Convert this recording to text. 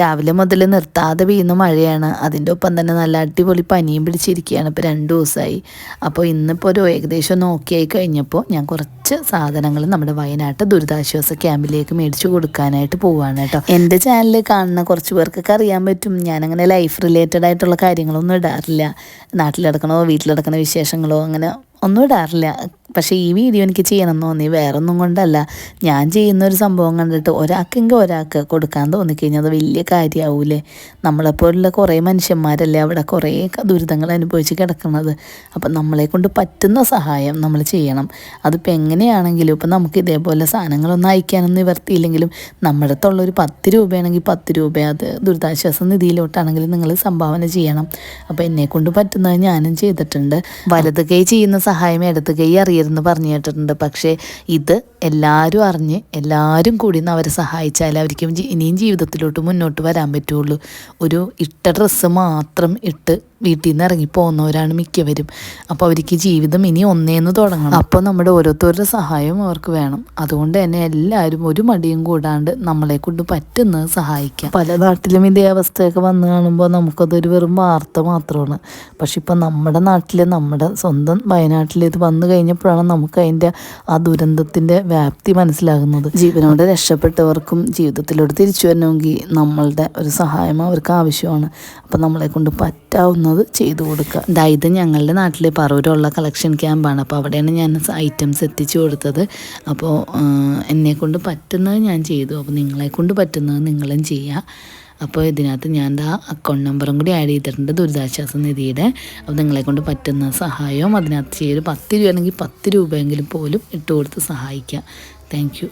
രാവിലെ മുതൽ നിർത്താതെ പെയ്യുന്ന മഴയാണ്. അതിന്റെ ഒപ്പം തന്നെ നല്ല അടിപൊളി പനിയും പിടിച്ചിരിക്കുകയാണ് ഇപ്പോൾ രണ്ട് ദിവസമായി അപ്പോൾ ഇന്നിപ്പോൾ ഒരു ഏകദേശം നോക്കിയായി കഴിഞ്ഞപ്പോൾ ഞാൻ കുറച്ച് സാധനങ്ങൾ നമ്മുടെ വയനാട്ട് ദുരിതാശ്വാസ ക്യാമ്പിലേക്ക് മേടിച്ചു കൊടുക്കാനായിട്ട് പോവുകയാണ് കേട്ടോ. എന്റെ ചാനൽ കാണുന്ന കുറച്ച് പേർക്കൊക്കെ അറിയാൻ പറ്റും. ഞാനങ്ങനെ ലൈഫ് റിലേറ്റഡ് ആയിട്ടുള്ള കാര്യങ്ങളൊന്നും ഇടാറില്ല. നാട്ടിൽ വീട്ടിലടക്കണ വിശേഷങ്ങളോ അങ്ങനെ ഒന്നും ഇടാറില്ല. പക്ഷേ ഈ വീഡിയോ എനിക്ക് ചെയ്യണം എന്ന് തോന്നി. വേറൊന്നും കൊണ്ടല്ല. ഞാൻ ചെയ്യുന്ന ഒരു സംഭവം കണ്ടിട്ട് ഒരാൾക്കെങ്കിൽ ഒരാൾക്ക് കൊടുക്കാൻ തോന്നിക്കഴിഞ്ഞാൽ അത് വലിയ കാര്യമാവൂലേ നമ്മളെപ്പോലുള്ള കുറേ മനുഷ്യന്മാരല്ലേ അവിടെ കുറേ ദുരിതങ്ങൾ അനുഭവിച്ച് കിടക്കുന്നത്. അപ്പം നമ്മളെ കൊണ്ട് പറ്റുന്ന സഹായം നമ്മൾ ചെയ്യണം. അതിപ്പോൾ എങ്ങനെയാണെങ്കിലും ഇപ്പം നമുക്ക് ഇതേപോലെ സാധനങ്ങളൊന്നും അയക്കാനൊന്നും നിവർത്തിയില്ലെങ്കിലും നമ്മുടെ അടുത്തുള്ള ഒരു പത്ത് രൂപയാണെങ്കിൽ പത്ത് രൂപ അത് ദുരിതാശ്വാസ നിധിയിലോട്ടാണെങ്കിൽ നിങ്ങൾ സംഭാവന ചെയ്യണം. അപ്പോൾ എന്നെ കൊണ്ട് പറ്റുന്നത് ഞാനും ചെയ്തിട്ടുണ്ട്. വലത് കൈ ചെയ്യുന്ന സഹായം ഇടത് കൈ അറിയരുതെന്ന് പറഞ്ഞു കേട്ടിട്ടുണ്ട് പക്ഷേ ഇത് എല്ലാവരും അറിഞ്ഞ് എല്ലാവരും കൂടി നിന്ന് അവരെ സഹായിച്ചാൽ അവർക്ക് ഇനിയും ജീവിതത്തിലോട്ട് മുന്നോട്ട് വരാൻ പറ്റുള്ളൂ. ഒരു ഇട്ട ഡ്രസ്സ് മാത്രം ഇട്ട് വീട്ടിൽ നിന്ന് ഇറങ്ങി പോകുന്നവരാണ് മിക്കവരും. അപ്പോൾ അവർക്ക് ജീവിതം ഇനി ഒന്നേന്ന് തുടങ്ങണം. അപ്പോൾ നമ്മുടെ ഓരോരുത്തരുടെ സഹായവും അവർക്ക് വേണം. അതുകൊണ്ട് തന്നെ എല്ലാവരും ഒരു മടിയും കൂടാണ്ട് നമ്മളെ കൊണ്ട് പറ്റുന്നത് സഹായിക്കാം. പല നാട്ടിലും ഇതേ അവസ്ഥയൊക്കെ വന്നു കാണുമ്പോൾ നമുക്കതൊരു വെറും വാർത്ത മാത്രമാണ്. പക്ഷെ ഇപ്പം നമ്മുടെ നാട്ടിൽ നമ്മുടെ സ്വന്തം വയനാട്ടിൽ ഇത് വന്നു കഴിഞ്ഞപ്പോഴാണ് നമുക്ക് അതിന്റെ ആ ദുരന്തത്തിന്റെ വ്യാപ്തി മനസ്സിലാകുന്നത്. ജീവനോടെ രക്ഷപ്പെട്ടവർക്കും ജീവിതത്തിലൂടെ തിരിച്ചു വരണമെങ്കിൽ നമ്മളുടെ ഒരു സഹായം അവർക്ക് ആവശ്യമാണ്. അപ്പം നമ്മളെ കൊണ്ട് പറ്റാവുന്നത് ചെയ്തു കൊടുക്കുക. ഇത് ഞങ്ങളുടെ നാട്ടിലെ പറവൂരുള്ള കളക്ഷൻ ക്യാമ്പാണ് അപ്പോൾ അവിടെയാണ് ഞാൻ ഐറ്റംസ് എത്തിച്ചു കൊടുത്തത്. അപ്പോൾ എന്നെ കൊണ്ട് പറ്റുന്നത് ഞാൻ ചെയ്തു. അപ്പോൾ നിങ്ങളെ കൊണ്ട് പറ്റുന്നത് നിങ്ങളും ചെയ്യുക. അപ്പോൾ ഇതിനകത്ത് ഞാൻ ആ അക്കൗണ്ട് നമ്പറും കൂടി ആഡ് ചെയ്തിട്ടുണ്ട് ദുരിതാശ്വാസ നിധിയുടെ. അപ്പോൾ നിങ്ങളെ കൊണ്ട് പറ്റുന്ന സഹായവും അതിനകത്ത് ചെയ്ത് പത്ത് രൂപ ആണെങ്കിൽ പത്ത് രൂപയെങ്കിലും പോലും ഇട്ട് കൊടുത്ത് സഹായിക്കാം താങ്ക്